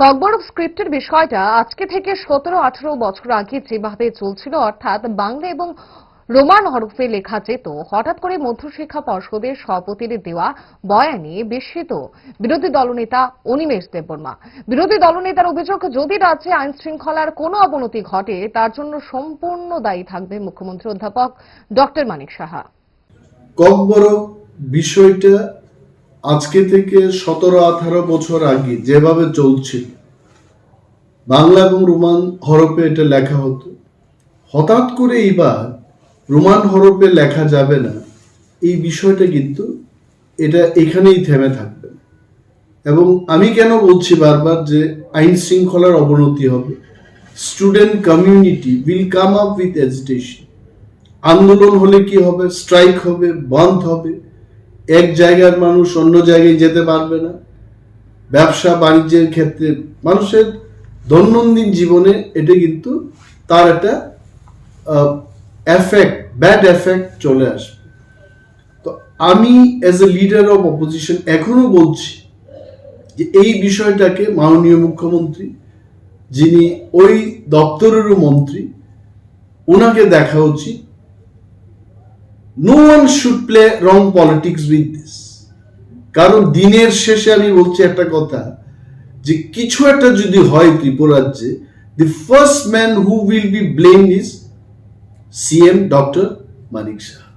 ককবরফ স্ক্রিপ্টের বিষয়টা আজকে থেকে সতেরো, আঠারো বছর আগে যেভাবে চলছিল, অর্থাৎ বাংলা এবং রোমান হরফে লেখা যেত, হঠাৎ করে মধ্যশিক্ষা পর্ষদের সভাপতির দেওয়া বয়ানে বিস্মিত বিরোধী দলনেতা অনিমেষ দেববর্মা। বিরোধী দলনেতার অভিযোগ, যদি রাজ্যে আইন শৃঙ্খলার কোনো অবনতি ঘটে, তার জন্য সম্পূর্ণ দায়ী থাকবে মুখ্যমন্ত্রী অধ্যাপক ডক্টর মানিক সাহা। ককবরক বিষয়টা আজকে থেকে সতেরো আঠারো বছর আগে যেভাবে চলছিল, বাংলা এবং রোমান হরফে এটা লেখা হতো। হঠাৎ করে এইবার রোমান হরফে লেখা যাবে না, এই বিষয়টা কিন্তু এটা এখানেই থেমে থাকবে। এবং আমি কেন বলছি বারবার যে আইন শৃঙ্খলার অবনতি হবে, student community will come up with agitation. আন্দোলন হলে কি হবে, স্ট্রাইক হবে, বন্ধ হবে এক জায়গার মানুষ অন্য জায়গায় যেতে পারবে না। ব্যবসা বাণিজ্যের ক্ষেত্রে মানুষের দৈনন্দিন জীবনে এটা কিন্তু তার একটা এফেক্ট ব্যাড এফেক্ট চলে আসবে। তো আমি as a leader of opposition এখনও বলছি যে এই বিষয়টাকে মাননীয় মুখ্যমন্ত্রী, যিনি ওই দপ্তরেরও মন্ত্রী ওনাকে দেখা উচিত no one should play wrong politics with this কারণ দিনের শেষে আমি বলছি একটা কথা যে কিছু একটা যদি হয় ত্রিপুরাজ্যে the first man who will be blame is CM doctor Manik Saha